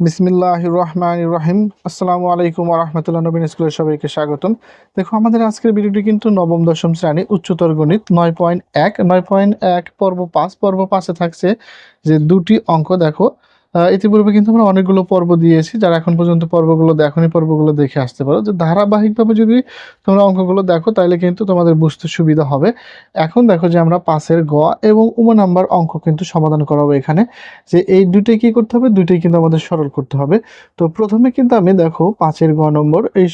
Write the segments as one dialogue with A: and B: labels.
A: বিসমিল্লাহ রহমান রহিম আসসালামু আলাইকুম রহমতুল্লাহ নবীন স্কুলের সবাইকে স্বাগতম। দেখো, আমাদের আজকের ভিডিওটি কিন্তু নবম, দশম শ্রেণি, উচ্চতর গণিত নয় পয়েন্ট এক, নয় পয়েন্ট এক, পর্ব পাঁচ। পর্ব পাঁচে থাকছে যে দুটি অঙ্ক, দেখো। ইতিপূর্বে কিন্তু আমরা অনেকগুলো পর্ব দিয়েছি। যারা এখন পর্যন্ত পর্বগুলো দেখোনি, পর্বগুলো দেখে আসতে পারো। যে ধারাবাহিকভাবে যদি তোমরা অঙ্কগুলো দেখো তাহলে কিন্তু তোমাদের বুঝতে সুবিধা হবে। এখন দেখো যে আমরা পাঁচের গ এবং উম নাম্বার অঙ্ক কিন্তু সমাধান করাবো এখানে। যে এই দুটোই কি করতে হবে? দুটোই কিন্তু আমাদের সরল করতে হবে। তো প্রথমে কিন্তু আমি দেখো পাঁচের গ নম্বর এই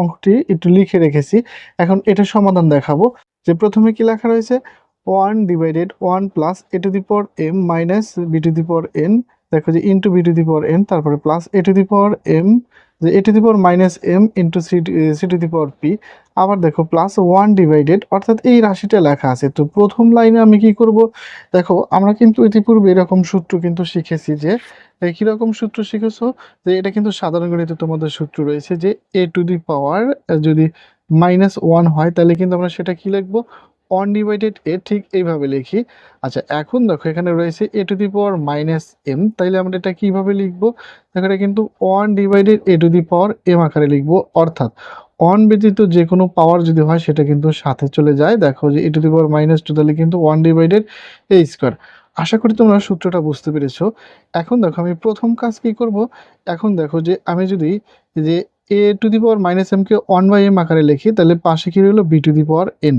A: অঙ্কটি একটু লিখে রেখেছি। এখন এটা সমাধান দেখাবো। যে প্রথমে কি লেখা রয়েছে? One divided one plus A to the power M minus B to the power N দেখো যে into B to the power M তারপরে plus A to the power M যে A to the power minus M into C C to the power P আবার দেখো plus one divided অর্থাৎ এই রাশিটা লেখা আছে। তো প্রথম লাইনে আমি কি করব? দেখো, আমরা কিন্তু ইতিপূর্বে এরকম সূত্র কিন্তু শিখেছি যে কীরকম সূত্র শিখেছো? যে এটা কিন্তু সাধারণ গণিতে তোমাদের সূত্র রয়েছে যে এ টু দি পাওয়ার যদি মাইনাস ওয়ান হয়, তাহলে কিন্তু আমরা সেটা কি লিখব? ওয়ান ডিভাইডেড এ ঠিক এইভাবে লিখি। আচ্ছা এখন দেখো এখানে রয়েছে A to the power minus M. তাইলে আমরা এটা কীভাবে লিখব? দেখো এটা কিন্তু one divided A to the power M আকারে লিখব। অর্থাৎ ওয়ান ব্যতীত যে কোনো পাওয়ার যদি হয়, সেটা কিন্তু সাথে চলে যায়। দেখো যে A to the power minus two তাহলে কিন্তু ওয়ান ডিভাইডেড এ স্কোয়ার। আশা করি তোমরা সূত্রটা বুঝতে পেরেছ। এখন দেখো আমি প্রথম কাজ কি করব? এখন দেখো যে আমি যদি যে A to the power minus MK one by M আকারে লিখি, তাহলে পাশে কি রইল? B to the power N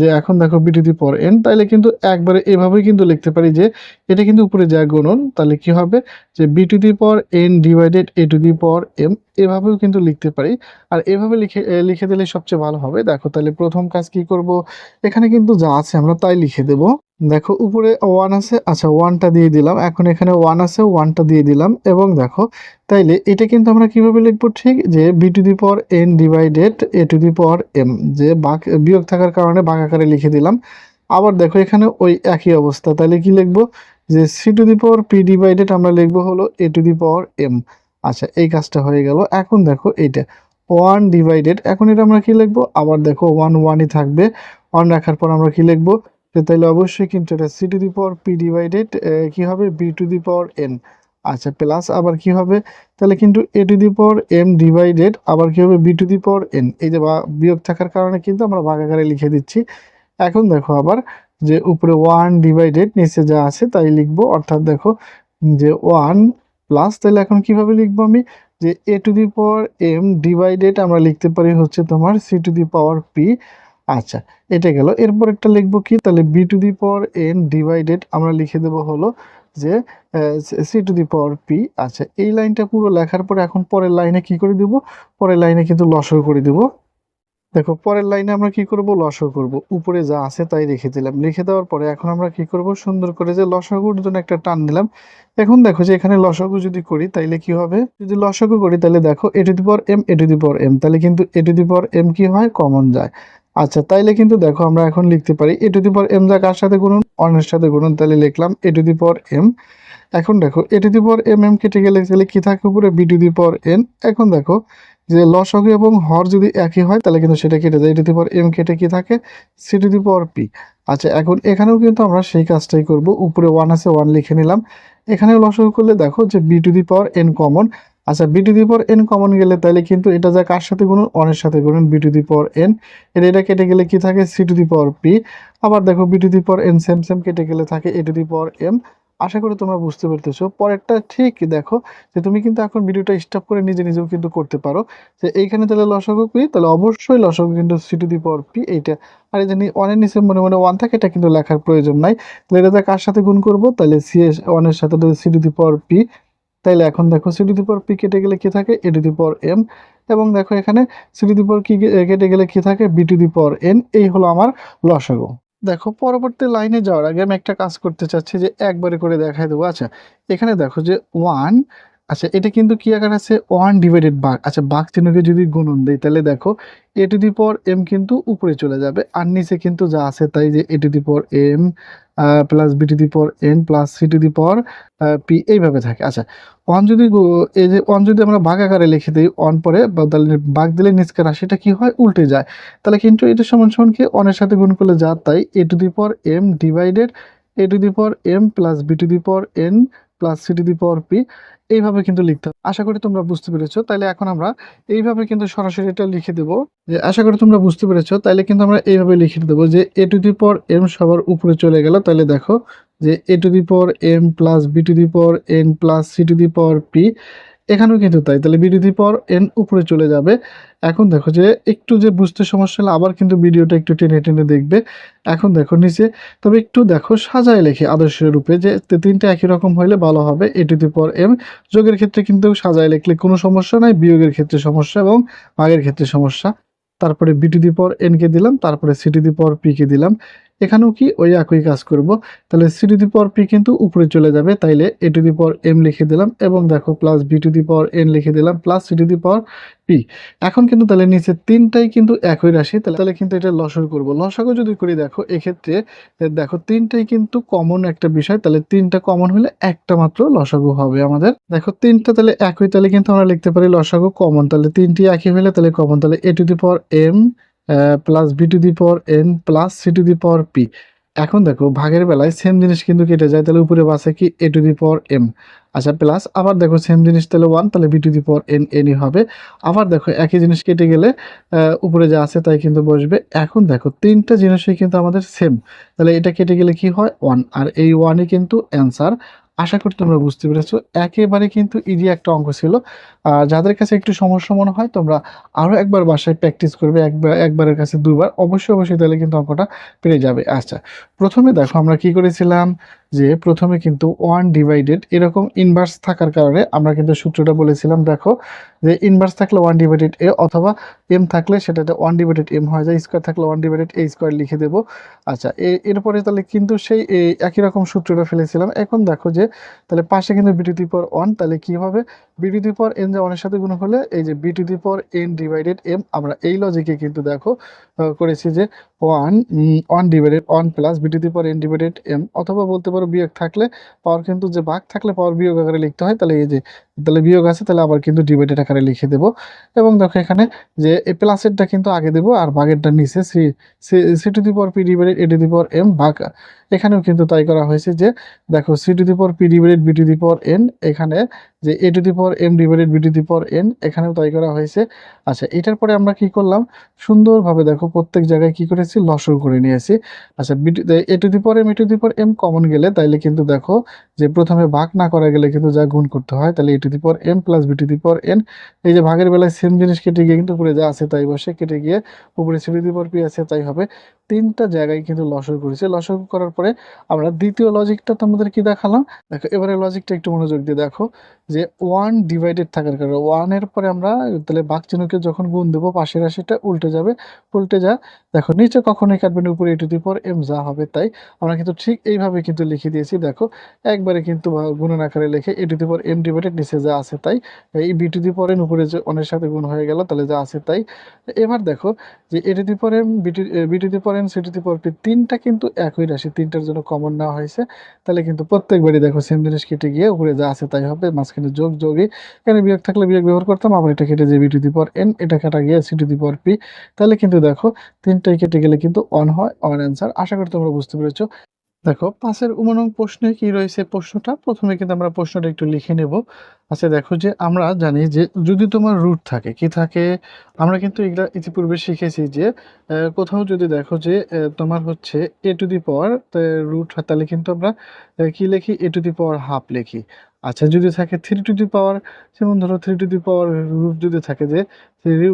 A: যে এখন দেখো বি পর এন তাহলে কিন্তু একবারে এভাবেই কিন্তু লিখতে পারি যে এটা কিন্তু উপরে যা গুণন তাহলে কি হবে? যে B power the power N divided A to the power M এভাবেও কিন্তু লিখতে পারি। আর এভাবে লিখে লিখে দিলে সবচেয়ে ভালো হবে। দেখো তাহলে প্রথম কাজ কি করব? এখানে কিন্তু যা আছে আমরা তাই লিখে দেব। দেখো, উপরে ওয়ান আছে। আচ্ছা ওয়ানটা দিয়ে দিলাম। এখন এখানে ওয়ান আছে ওয়ানটা দিয়ে দিলাম। এবং দেখো, তাইলে এটা কিন্তু আমরা কীভাবে লিখব ঠিক? যে B to the power N divided A to the power M যে বাক, বিয়োগ থাকার কারণে বাঁক আকারে লিখে দিলাম। আবার দেখো, এখানে ওই একই অবস্থা। তাহলে কি লিখব? যে C to the power P divided আমরা লিখব হলো এ টু দি পাওয়ার এম আচ্ছা এই কাজটা হয়ে গেল। এখন দেখো, এইটা ওয়ান ডিভাইডেড এখন এটা আমরা কি লিখব? আবার দেখো ওয়ান ওয়ানই থাকবে। ওয়ান রাখার পর আমরা কি লিখব? তাহলে অবশ্যই কিন্তু এটা C to the power P divided কি হবে? B to the power N আচ্ছা প্লাস আবার কি হবে? তাহলে কিন্তু A to the power M divided আবার কি হবে? B to the power N এই যে বিয়োগ থাকার কারণে কিন্তু আমরা ভাগাকারে লিখে দিচ্ছি। এখন দেখো আবার যে উপরে ওয়ান ডিভাইডেড নিচে যা আছে তাই লিখব। অর্থাৎ দেখো যে ওয়ান প্লাস তাহলে এখন কীভাবে লিখব আমি? যে A to the power M divided আমরা লিখতে পারি হচ্ছে তোমার C to the power P আচ্ছা এটা গেল। এরপর একটা লিখব কি? তাহলে B to the power N divided আমরা লিখে দেবো হলো যে C to the power P আচ্ছা এই লাইনটা পুরো লেখার পরে এখন পরের লাইনে কি করে দিব? পরের লাইনে কিন্তু লসও করে দিব। দেখো, পরের লাইনে আমরা কি করব? লসও করব। উপরে যা আছে তাই রেখে দিলাম। লিখে দেওয়ার পরে এখন আমরা কি করব? সুন্দর করে যে লসাগুর জন্য একটা টান দিলাম। এখন দেখো যে এখানে লসাগু যদি করি, তাইলে কি হবে? যদি লসাগু করি তাহলে দেখো A to the power M A to the power M তাহলে কিন্তু A to the power M কি হয়? কমন যায়। আচ্ছা তাইলে কিন্তু দেখো আমরা এখন লিখতে পারি এ টু দি পর এম যা কার সাথে গুণন? অনের সাথে গুণন তাহলে লিখলাম এ টু দি পাওয়ার এম এখন দেখো, A to the power M M কেটে গেলে তাহলে কি থাকে উপরে? B to the power N এখন দেখো যে লসক এবং হর যদি একই হয়, তাহলে কিন্তু সেটা কেটে যায়। এ টু দি পর এম কেটে কি থাকে? C to the power P আচ্ছা এখন এখানেও কিন্তু আমরা সেই কাজটাই করব। উপরে ওয়ান আছে ওয়ান লিখে নিলাম। এখানে লসক করলে দেখো যে B to the power N common আচ্ছা B to the power N common গেলে তাহলে কিন্তু এটা যা কার সাথে গুণন? অনের সাথে গুণন B to the power N এটা এটা কেটে গেলে কি থাকে? C to the power P আবার দেখো B to the power N same same কেটে গেলে থাকে a to the power M আশা করি তোমরা বুঝতে পারতেছো পরেরটা ঠিক দেখো যে তুমি কিন্তু এখন ভিডিওটা স্টপ করে নিজে নিজেও কিন্তু করতে পারো। যে এইখানে তাহলে লসগু পি তাহলে অবশ্যই লসগু কিন্তু C to the power P এইটা। আর এই যে ওয়ানের নিচে মনে মনে ওয়ান থাকে, এটা কিন্তু লেখার প্রয়োজন নাই। তাহলে এটা কার সাথে গুণ করব? তাহলে সি এস ওয়ানের সাথে C to the power P তাইলে এখন দেখো C to the power P কেটে গেলে কি থাকে? এ টু এম এবং দেখো এখানে সি টু দি পাওয়ার কি কেটে গেলে কি থাকে? বি টু দি এন এই হলো আমার লসগো। দেখো পরবর্তী লাইনে যাওয়ার আগে আমি একটা কাজ করতে চাচ্ছি যে একবারে করে দেখাই দেবো। আচ্ছা এখানে দেখো যে ওয়ান আচ্ছা এটা কিন্তু কি আকার আছে? ওয়ান ডিভাইডেড বাঘ। আচ্ছা বাঘ চিহ্নকে যদি গুণন দেই, তাহলে দেখো A to the power M কিন্তু উপরে চলে যাবে, আর নিচে কিন্তু যা আছে তাই যে A to the power M plus B to the power N plus C to the power P এইভাবে থাকে। আচ্ছা ওয়ান যদি এই যে ওয়ান যদি আমরা বাঘ আকারে লিখে দিই ওয়ান পরে তাহলে বাঘ দিলে নিচকে রাশিটা কি হয়? উল্টে যায়। তাহলে কিন্তু এটা সমান সমান কি? অনের সাথে গুণ করলে যা, তাই A to the power M divided A to the power M plus B to the power N plus C to the power P এইভাবে কিন্তু লিখতে হবে। আশা করি তোমরা বুঝতে পেরেছ। তাহলে এখন আমরা এইভাবে কিন্তু সরাসরি এটা লিখে দেবো যে, আশা করি তোমরা বুঝতে পেরেছ। তাহলে কিন্তু আমরা এইভাবে লিখে দেবো যে এ টু দি পর এম সবার উপরে চলে গেল। তাহলে দেখো যে A to the power M plus B to the power N plus C to the power P এখানেও কিন্তু তাই। তাহলে B to the power N উপরে চলে যাবে। এখন দেখো যে একটু যে বুঝতে সমস্যা হলে আবার কিন্তু ভিডিওটা একটু টেনে টেনে দেখবে। এখন দেখো নিচে, তবে একটু দেখো সাজায় লেখে আদর্শ রূপে যে তিনটা একই রকম হলে ভালো হবে। এ টু দি পর এম। যোগের ক্ষেত্রে কিন্তু সাজায় লিখলে কোনো সমস্যা নাই, বিয়োগের ক্ষেত্রে সমস্যা এবং ভাগের ক্ষেত্রে সমস্যা। তারপরে B to the power N K দিলাম, তারপরে C to the power P K দিলাম। এখানেও কি ওই একই কাজ করব। তাহলে C to the power P কিন্তু উপরে চলে যাবে। তাইলে এ টু দি পর এম লিখে দিলাম এবং দেখো plus B to the power N লিখে দিলাম plus C to the power P এখন কিন্তু তাহলে নিচে তিনটাই কিন্তু একই রাশি। তাহলে তাহলে কিন্তু এটা লসর করব। লসাগু যদি করি দেখো, এক্ষেত্রে দেখো তিনটাই কিন্তু কমন একটা বিষয়। তাহলে তিনটা কমন হলে একটা মাত্র লসাগু হবে আমাদের। দেখো তিনটা তাহলে একই, তাহলে কিন্তু আমরা লিখতে পারি লসাগু কমন তাহলে তিনটি একই হলে তাহলে কমন তাহলে a to the power m plus b to the power n plus c to the power p এখন দেখো, ভাগের বেলায় সেম জিনিস কিন্তু কেটে যায়, তাহলে উপরে বাসে কি? A to the power m আচ্ছা প্লাস আবার দেখো সেম জিনিস, তাহলে ওয়ান তাহলে b to the power n এনই হবে। আবার দেখো, একই জিনিস কেটে গেলে উপরে যা আছে তাই কিন্তু বসবে। এখন দেখো, তিনটা জিনিসই কিন্তু আমাদের সেম তাহলে এটা কেটে গেলে কি হয়? ওয়ান আর এই ওয়ানই কিন্তু অ্যান্সার আশা করি তোমরা বুঝতে পেরেছ। একেবারে কিন্তু ইজি একটা অঙ্ক ছিল। আর যাদের কাছে একটু সমস্যা মনে হয়, তোমরা আরও একবার বাসায় প্র্যাকটিস করবে, একবার, একবারের কাছে দুবার। অবশ্যই অবশ্যই তাহলে কিন্তু অঙ্কটা পেরে যাবে। আচ্ছা প্রথমে দেখো আমরা কি করেছিলাম? যে প্রথমে কিন্তু ওয়ান ডিভাইডেড এরকম ইনভার্স থাকার কারণে আমরা কিন্তু সূত্রটা বলেছিলাম, দেখো, যে ইনভার্স থাকলে ওয়ান ডিভাইডেড এ অথবা এম থাকলে সেটাতে ওয়ান ডিভাইডেড এম হয়ে যায় স্কোয়ার থাকলে ওয়ান ডিভাইডেড এ স্কোয়ার লিখে দেবো। আচ্ছা এরপরে তাহলে কিন্তু সেই একই রকম সূত্রটা ফেলেছিলাম। এখন দেখো যে, তাহলে পাশে কিন্তু বি টু দি পর ওয়ান তাহলে কি হবে? B to the power N যে ওয়ানের সাথে গুণ হলে, এই যে B to the power N divided M আমরা এই লজিকে কিন্তু দেখো করেছি যে one one divided one plus b to the power n divided M অথবা বলতে পারো বিয়োগ থাকলে পাওয়ার কিন্তু যে বাঘ থাকলে পাওয়ার বিয়োগ আকারে লিখতে হয়, তাহলে এই যে তাহলে বিয়োগ আছে, তাহলে আবার কিন্তু ডিভাইডেড আকারে লিখে দেবো। এবং দেখো এখানে যে এ প্লাসেরটা কিন্তু আগে দেবো, আর ভাগেরটা নিচে, C c to the power p divided a to the power m ভাগ এখানেও কিন্তু তাই করা হয়েছে যে, দেখো c to the power p divided b to the power n এখানে যে a to the power m divided b to the power n এখানেও তাই করা হয়েছে। আচ্ছা এটার পরে আমরা কি করলাম? সুন্দরভাবে দেখো প্রত্যেক জায়গায় কি করেছি? লসর করে নিয়েছি। আচ্ছা B A to the power M A to the power M common গেলে তাইলে কিন্তু দেখো যে প্রথমে ভাগ না করা গেলে কিন্তু যা গুণ করতে হয় তাহলে a to the power m plus b to the power n এই যে ভাগের বেলায় সেম জিনিস কেটে গিয়ে কিন্তু উপরে যা আছে তাই বসে, কেটে গিয়ে উপরে C to the power P আছে, তাই হবে। তিনটা জায়গায় কিন্তু লসর করেছে। লসর করার পরে আমরা দ্বিতীয় লজিকটা তোমাদের কি দেখালাম? দেখো, এবারে লজিকটা একটু মনোযোগ দিয়ে দেখো। যে ওয়ান ডিভাইডেড থাকার কারণে ওয়ানের পরে আমরা তাহলে বাঘ চিহ্নকে যখন গুণ দেবো, পাশের রাশিটা উল্টে যাবে। উল্টে যা, দেখো, নিচে কখনোই কাটবে না, উপরে এ টু পর এম যা হবে তাই। আমরা কিন্তু ঠিক এইভাবে কিন্তু লিখে দিয়েছি। দেখো, একবারে কিন্তু গুণন আকারে লিখে a to power m divided নিচে যা আছে তাই। এই বি টু দি উপরে যে অনের সাথে গুণ হয়ে গেল, তাহলে যা আছে তাই। এবার দেখো, যে এ to the power M B to the power N C to the power P তিনটা কিন্তু একই রাশি, তিনটার জন্য কমন নেওয়া হয়েছে। তাহলে কিন্তু প্রত্যেকবারই দেখো সেম জিনিস কেটে গিয়ে উপরে যা আছে তাই হবে, মাঝখানে যোগ, যোগই। এখানে বিয়োগ থাকলে বিয়োগ ব্যবহার করতাম? আবার এটা কেটে যে B to the power N এটা কাটা গিয়ে C to the power P তাহলে কিন্তু দেখো তিনটাই কেটে গেলে কিন্তু অন হয় অন অ্যান্সার আশা করি তোমরা বুঝতে পেরেছ। দেখো, পাঁচের উমনং প্রশ্নে কি রয়েছে প্রশ্নটা? প্রথমে কিন্তু আমরা প্রশ্নটা একটু লিখে নেব। আচ্ছা দেখো যে আমরা জানি যে যদি তোমার রুট থাকে, কি থাকে? আমরা কিন্তু এগুলা ইতিপূর্বে শিখেছি যে কোথাও যদি দেখো যে তোমার হচ্ছে এ টু দি পাওয়ার রুট হয়, তাহলে কিন্তু আমরা কি লিখি? এ টু দি পাওয়ার হাফ লিখি। আচ্ছা যদি থাকে থ্রি টু দি পাওয়ার যেমন ধরো three to the power root যদি থাকে যে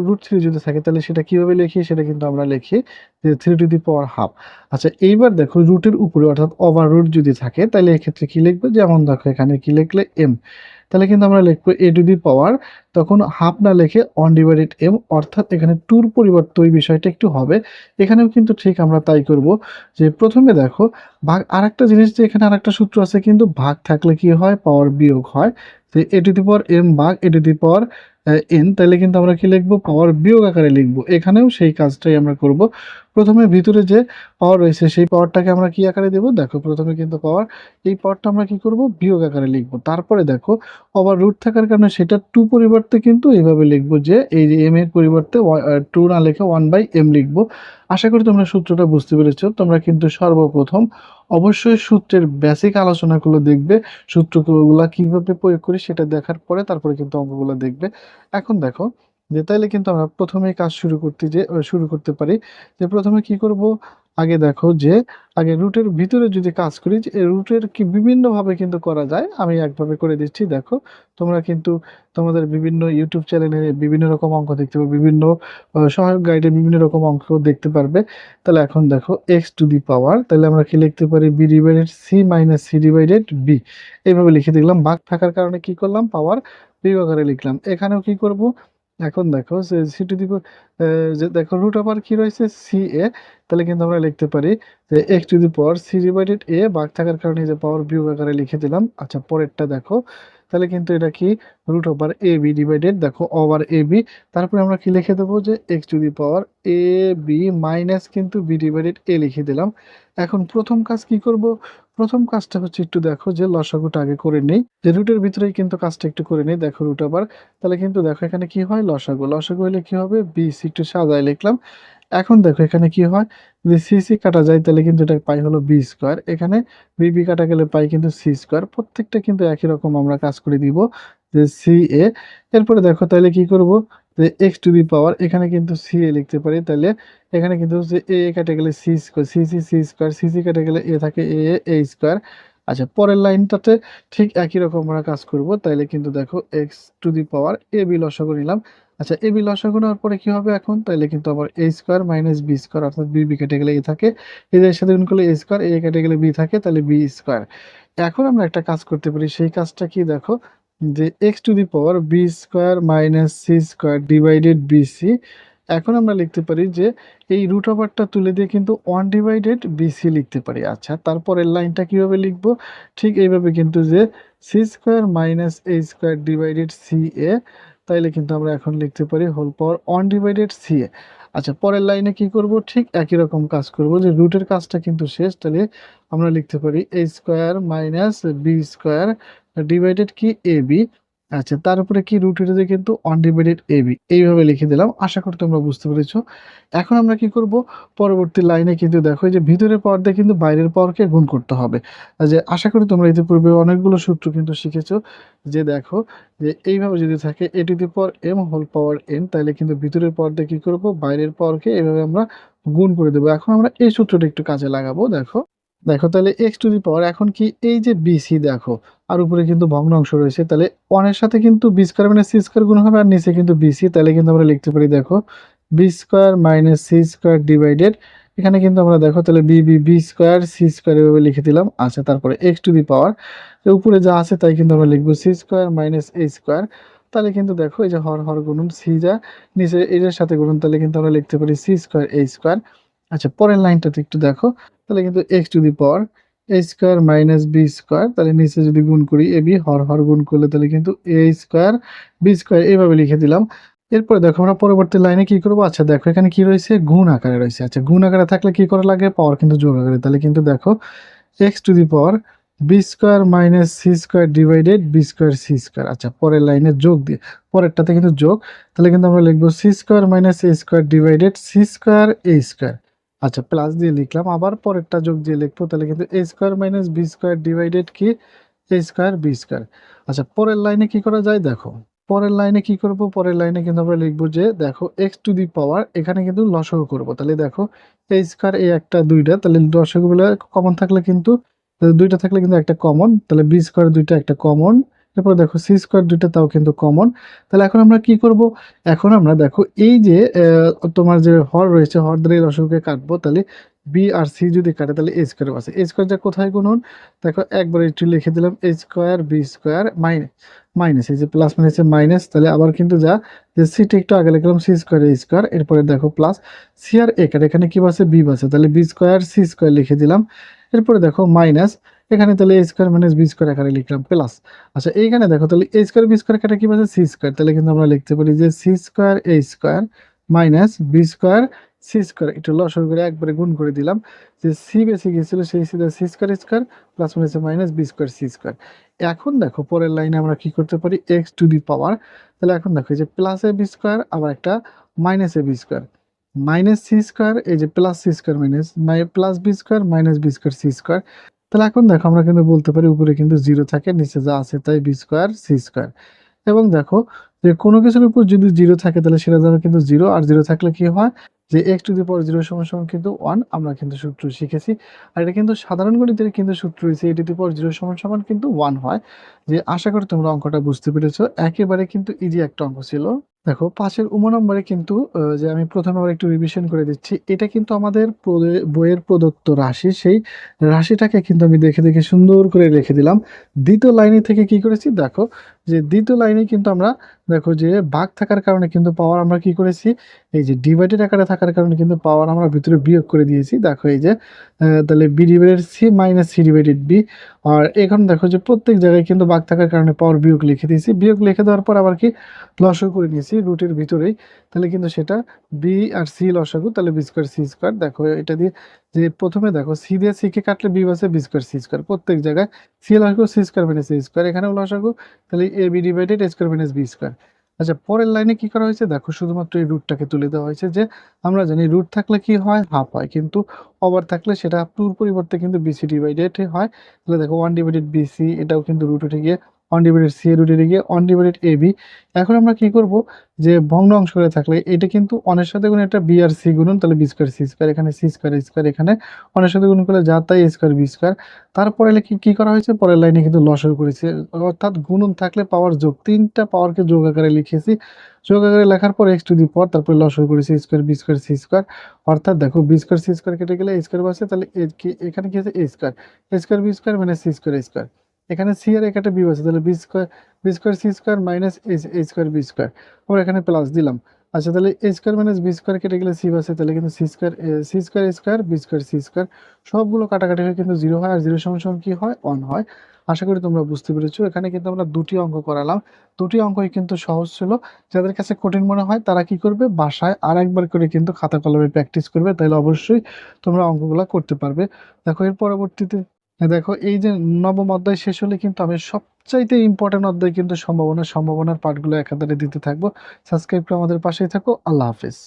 A: রুট থ্রি যদি থাকে, তাহলে সেটা কীভাবে লিখি? সেটা কিন্তু আমরা লিখি যে three to the power half আচ্ছা এইবার দেখো রুটের উপরে অর্থাৎ ওভার রুট যদি থাকে, তাহলে এক্ষেত্রে কী লিখব? যেমন দেখো এখানে কী লিখলে এম তাহলে কিন্তু আমরা লিখব এ টু দি পাওয়ার তখন হাফ না লেখে অন ডিভাইডেড এম অর্থাৎ এখানে টুর পরিবর্তে ওই বিষয়টা একটু হবে। এখানেও কিন্তু ঠিক আমরা তাই করব যে প্রথমে দেখো, ভাগ আর একটা জিনিস যে এখানে আরেকটা সূত্র আছে, কিন্তু ভাগ থাকলে কি হয়? পাওয়ার বিয়োগ হয়। যে এ টু দি পাওয়ার এম ভাগ এ টু দি পাওয়ার এন তাহলে কিন্তু আমরা কি লিখব? পাওয়ার বিয়োগ আকারে লিখব। এখানেও সেই কাজটাই আমরা করব। প্রথমে ভিতরে যে পাওয়ার রয়েছে, সেই পাওয়ারটাকে আমরা কি আকারে দেবো? দেখো, প্রথমে কিন্তু পাওয়ার এই পাওয়ারটা আমরা কি করব? বিয়োগ আকারে লিখব। তারপরে দেখো ওভার রুট থাকার কারণে সেটা টু পরিবর্তে পরিবর্তে কিন্তু এইভাবে লিখব যে এই যে এম এর পরিবর্তে টু না লিখে ওয়ান বাই এম লিখব। আশা করি তোমরা সূত্রটা বুঝতে পেরেছ। তোমরা কিন্তু সর্বপ্রথম অবশ্যই সূত্রের বেসিক আলোচনাগুলো দেখবে, সূত্রগুলো কীভাবে প্রয়োগ করি সেটা দেখার পরে তারপরে কিন্তু অঙ্কগুলো দেখবে। এখন দেখো যে তাইলে কিন্তু আমরা প্রথমেই কাজ শুরু করতে যে শুরু করতে পারি। যে প্রথমে কি করব? আগে দেখো যে, আগে রুটের ভিতরে যদি কাজ করি, যে রুটের কি বিভিন্নভাবে কিন্তু করা যায়, আমি একভাবে করে দিচ্ছি। দেখো, তোমরা কিন্তু তোমাদের বিভিন্ন ইউটিউব চ্যানেলে বিভিন্ন রকম অঙ্ক দেখতে পাবে, বিভিন্ন সহায়ক গাইডে বিভিন্ন রকম অঙ্ক দেখতে পারবে। তাহলে এখন দেখো এক্স টু দি পাওয়ার তাহলে আমরা কি লিখতে পারি? B divided c minus c divided b এইভাবে লিখে দিলাম বাঘ থাকার কারণে কি করলাম? পাওয়ার বি আকারে লিখলাম। এখানেও কি করব? এখন দেখো যে সি টু দি যে দেখো রুট আবার কি রয়েছে? সি এ তাহলে কিন্তু আমরা লিখতে পারি যে x to the power c divided a বাঘ থাকার কারণে যে পাওয়ার বিউ আকারে লিখে দিলাম। আচ্ছা পরেরটা দেখো, তাহলে কিন্তু এটা কি? Root over a b divided দেখো ওভার এ বি তারপরে আমরা কি লিখে দেবো? যে x to the power a b minus কিন্তু বি ডিভাইডেড এ লিখে দিলাম। এখন প্রথম কাজ কি করব? প্রথম কাজটা হচ্ছে একটু দেখো যে লসাগুটা আগে করে নেই। যে রুটের ভিতরেই কিন্তু কাজটা একটু করে নেই, দেখো রুট আবার। তাহলে কিন্তু দেখো এখানে কি হয়? লসাগু। লসাগু হলে কি হবে? বিস একটু সাজায় লিখলাম। এখন দেখো এখানে কি হয়? যদি সি সি কাটা যায়, তাহলে কিন্তু এটা পাই হলো বি স্কোয়ার এখানে বি বি কাটা গেলে পাই কিন্তু সি স্কোয়ার প্রত্যেকটা কিন্তু একই রকম আমরা কাজ করে দিব যে সি এ এরপরে দেখো তাহলে কি করব? যে এক্স টু বি পাওয়ার এখানে কিন্তু সি এ লিখতে পারি তাহলে এখানে কিন্তু হচ্ছে এ কাটে গেলে c square c c c square c c কাটে গেলে এ থাকে এ এ স্কোয়ার আচ্ছা পরের লাইনটাতে ঠিক একই রকম আমরা কাজ করব, তাইলে কিন্তু দেখো x to the power a b লসাগু নিলাম। আচ্ছা এ বি লসাগু নেওয়ার পরে কী হবে এখন? তাইলে কিন্তু আবার a square minus b square অর্থাৎ বি বি কেটে গেলে এ থাকে এদের সাথে গুণ করলে এ স্কোয়ার এ কেটে গেলে বি থাকে তাহলে বি স্কোয়ার এখন আমরা একটা কাজ করতে পারি, সেই কাজটা কি দেখো? যে x to the power b square minus c square divided b c এখন আমরা লিখতে পারি যে এই রুট ওভারটা তুলে দিয়ে কিন্তু ওয়ান ডিভাইডেড বিসি লিখতে পারি। আচ্ছা তারপরের লাইনটা কীভাবে লিখব? ঠিক এইভাবে কিন্তু যে c square minus a square divided c a তাইলে কিন্তু আমরা এখন লিখতে পারি whole power one divided c a আচ্ছা পরের লাইনে কি করব? ঠিক একই রকম কাজ করব যে রুটের কাজটা কিন্তু শেষ, তাহলে আমরা লিখতে পারি a square minus b square divided কি এ বি আচ্ছা তার উপরে কি রুট হিসেবে কিন্তু অনডিভাইডেড এ বি এইভাবে লিখে দিলাম, আশা করি তোমরা বুঝতে পেরেছ। এখন আমরা কি করব? পরবর্তী লাইনে কিন্তু দেখো যে ভিতরের পাওয়ার দিয়ে কিন্তু বাইরের পাওয়ারকে গুণ করতে হবে। যে আশা করি তোমরা ইতিপূর্বে অনেকগুলো সূত্র কিন্তু শিখেছো, যে দেখো, যে এইভাবে যদি থাকে a to the power m whole power n তাহলে কিন্তু ভিতরের পাওয়ার দিয়ে কি করব? বাইরের পাওয়ারকে এইভাবে আমরা গুণ করে দেবো। এখন আমরা এই সূত্রটা একটু কাজে লাগাবো, দেখো। দেখো, তাহলে এক্স টু দি পাওয়ার এখন কি এই যে বিসি দেখো, আর উপরে কিন্তু ভগ্ন অংশ রয়েছে, তাহলে ওয়ানের সাথে কিন্তু b square minus c square গুণ হবে, আর নিচে কিন্তু বিসি তাহলে কিন্তু আমরা লিখতে পারি দেখো b square minus c square divided এখানে কিন্তু আমরা দেখো, তাহলে b b b square c square এভাবে লিখে দিলাম আচ্ছা তারপরে এক্স টু দি পাওয়ার উপরে যা আছে তাই কিন্তু আমরা লিখব c square minus a square তাহলে কিন্তু দেখো, এই যে হর হর গুণন সি যা, নিচে এটার সাথে গুণন, তাহলে কিন্তু আমরা লিখতে পারি সি স্কোয়ার এ স্কোয়ার আচ্ছা পরের লাইনটাতে একটু দেখো। তাহলে কিন্তু x to the power a square minus b square তাহলে নিচে যদি গুণ করি এ বি হর হর গুণ করলে তাহলে কিন্তু এ স্কোয়ার বি স্কোয়ার এইভাবে লিখে দিলাম। এরপরে দেখো আমরা পরবর্তী লাইনে কি করব? আচ্ছা দেখো এখানে কি রয়েছে? গুণ আকারে রয়েছে। আচ্ছা গুণ আকারে থাকলে কি করা লাগে? পাওয়ার কিন্তু যোগ আকারে। তাহলে কিন্তু দেখো x to the power b square minus c square divided b square c square আচ্ছা পরের লাইনে যোগ দিয়ে, পরেরটাতে কিন্তু যোগ। তাহলে কিন্তু আমরা লিখব c square minus a square divided c square a square আচ্ছা প্লাস দিয়ে লিখলাম। আবার পরেরটা যোগ দিয়ে লিখব, তাহলে কিন্তু a square minus b square divided কি? এ স্কোয়ার বি স্কোয়ার আচ্ছা পরের লাইনে কি করা যায়? দেখো, পরের লাইনে কি করব? পরের লাইনে কিন্তু আমরা লিখব যে, দেখো এক্স টু দি পাওয়ার এখানে কিন্তু লসাগু করব। তাহলে দেখো এ স্কোয়ার এই একটা দুইটা, তাহলে লসাগুগুলো কমন থাকলে কিন্তু, দুইটা থাকলে কিন্তু একটা কমন তাহলে বি স্কোয়ার দুইটা একটা কমন এরপর দেখো সি স্কোয়ার দুইটা তাও কিন্তু কমন তাহলে এখন আমরা কি করব? এখন আমরা দেখো এই যে তোমার যে হর রয়েছে, হর দ্বারা এই লসাগুকে কাটবো, তাহলে বি আর সি যদি কাটে, তাহলে এ স্কোয়ার আছে। এ স্কোয়ার যা কোথায় গুণন? দেখো একবার একটু লিখে দিলাম a square b square minus minus এই যে প্লাস মাইনাসে মাইনাস তাহলে আবার কিন্তু যা, যে সিটা একটু আগে লিখলাম সি স্কোয়ার এ স্কোয়ার এরপরে দেখো প্লাস সি আর এ কাটে, এখানে কি আছে? বি আছে। তাহলে বি স্কোয়ার সি স্কোয়ার লিখে দিলাম। এরপরে দেখো মাইনাস এখানে তাহলে a square minus b square এখানে লিখলাম প্লাস আচ্ছা এইখানে দেখো তাহলে এ স্কোয়ার বি স্কোয়ার কাটে কি আছে সি স্কোয়ার তাহলে কিন্তু আমরা লিখতে পারি যে c square a square minus b square c square একটু লসর করে একবারে গুণ করে দিলাম যে সি বেশি গিয়েছিল সেই c c square square plus মানে হচ্ছে minus b square c square এখন দেখো পরের লাইনে আমরা কি করতে পারি? এক্স টু দি পাওয়ার তাহলে এখন দেখো যে প্লাস এ বি স্কোয়ার আবার একটা minus a b square minus c square এই যে plus c square minus plus b square minus b square c square তাহলে এখন দেখো আমরা কিন্তু বলতে পারি উপরে কিন্তু জিরো থাকে, নিচে যা আছে তাই বি স্কোয়ার সি স্কোয়ার এবং দেখো যে কোনো কিছুর উপর যদি জিরো থাকে তাহলে সেটা যেন কিন্তু জিরো আর জিরো থাকলে কি হয়? যে x to the power zero সমান কিন্তু ওয়ান আমরা কিন্তু সূত্র শিখেছি। আর এটা কিন্তু সাধারণ গণিতের কিন্তু সূত্র রয়েছে A to the power zero সমান সমান কিন্তু ওয়ান হয়। যে আশা করি তোমরা অঙ্কটা বুঝতে পেরেছ। একেবারে কিন্তু ইজি একটা অঙ্ক ছিল। দেখো পাশের উম নম্বরে কিন্তু যে আমি প্রথম আবার একটু রিভিশন করে দিচ্ছি, এটা কিন্তু আমাদের বইয়ের প্রদত্ত রাশি। সেই রাশিটাকে কিন্তু আমি দেখে দেখে সুন্দর করে রেখে দিলাম। দ্বিতীয় লাইনে থেকে কি করেছি? দেখো, যে দ্বিতীয় লাইনে কিন্তু আমরা, দেখো যে বাঘ থাকার কারণে কিন্তু পাওয়ার আমরা কি করেছি? এই যে ডিভাইডেড আকারে থাকার কারণে কিন্তু পাওয়ার আমরা ভিতরে বিয়োগ করে দিয়েছি। দেখো এই যে তাহলে b divided c minus c divided b আর এখন দেখো যে প্রত্যেক জায়গায় কিন্তু বাঘ থাকার কারণে পাওয়ার বিয়োগ লিখে দিয়েছি। বিয়োগ লিখে দেওয়ার পর আবার কি? লসও করে নিয়েছি। রুটের ভিতরেই, তাহলে কিন্তু সেটা বি আর সি লসাগু, তাহলে বি স্কোয়ার সি স্কোয়ার দেখো, এটা দিয়ে যে প্রথমে দেখো সি দিয়ে সি কে কাটলে বি বাসে বি স্কোয়ার সি স্কোয়ার প্রত্যেক জায়গায় সি লসাগু c square minus c square এখানেও লসাগু, তাহলে a b divided a square minus b square আচ্ছা পরের লাইনে কি করা হয়েছে? দেখো, শুধুমাত্র এই রুটটাকে তুলে দেওয়া হয়েছে যে, আমরা জানি রুট থাকলে কি হয়? হাফ হয়। কিন্তু ওভার থাকলে সেটা টুর পরিবর্তে কিন্তু বিসি ডিভাইডেড হয়। তাহলে দেখো ওয়ান ডিভাইডেড বিসি এটাও কিন্তু রুট উঠে গিয়ে ওয়ান ডিভাইডেড সি এর উঠে গিয়ে ওয়ান ডিভাইডেড এ বি। এখন আমরা কি করব? যে ভগ্ন অংশ করে থাকলে, এটা কিন্তু অনের সাথে গুণ একটা বি আর সি গুণন, তাহলে বি স্কোয়ার সি স্কোয়ার, এখানে সি স্কোয়ার স্কোয়ার, এখানে অনের সাথে গুণ করলে যা তাই স্কোয়ার, বি স্কোয়ার। তারপরে কি করা হয়েছে? পরের লাইনে কিন্তু লসর করেছে। অর্থাৎ গুণন থাকলে পাওয়ার যোগ, তিনটা পাওয়ারকে যোগ আকারে লিখেছি। যোগ আকারে লেখার পর এক্স টু দি পাওয়ার তারপরে লসর করেছি square b square c square. অর্থাৎ দেখো বি স্কোয়ার সি স্কোয়ার কেটে গেলে স্কোয়ার বসে, তাহলে এ- এখানে কি আছে? A square. A square b square মানে সি স্কোয়ার স্কোয়ার। এখানে সি আর একটা বি আছে, তাহলে b square b square c square minus a square b square আমরা এখানে প্লাস দিলাম। আচ্ছা তাহলে a square minus b square কেটে গেলে সি বাসে তাহলে কিন্তু c square c square square b square c square সবগুলো কাটাকাটি হয়ে কিন্তু জিরো হয়, আর জিরো সমান সমান কি হয়? ওয়ান হয়। আশা করি তোমরা বুঝতে পেরেছ। এখানে কিন্তু আমরা দুটি অঙ্ক করালাম। দুটি অঙ্কই কিন্তু সহজ ছিল। যাদের কাছে কঠিন মনে হয়, তারা কি করবে? বাসায় আর একবার করে কিন্তু খাতা কলমে প্র্যাকটিস করবে। তাহলে অবশ্যই তোমরা অঙ্কগুলো করতে পারবে। দেখো, এর পরবর্তীতে দেখো, এই যে নবম অধ্যায় শেষ হলে কিন্তু আমি সবচাইতে ইম্পর্টেন্ট অধ্যায় কিন্তু সম্ভাবনা, সম্ভাবনার পাঠগুলো একাধারে দিতে থাকব। সাবস্ক্রাইব করে আমাদের পাশেই থাকো। আল্লাহ হাফিজ।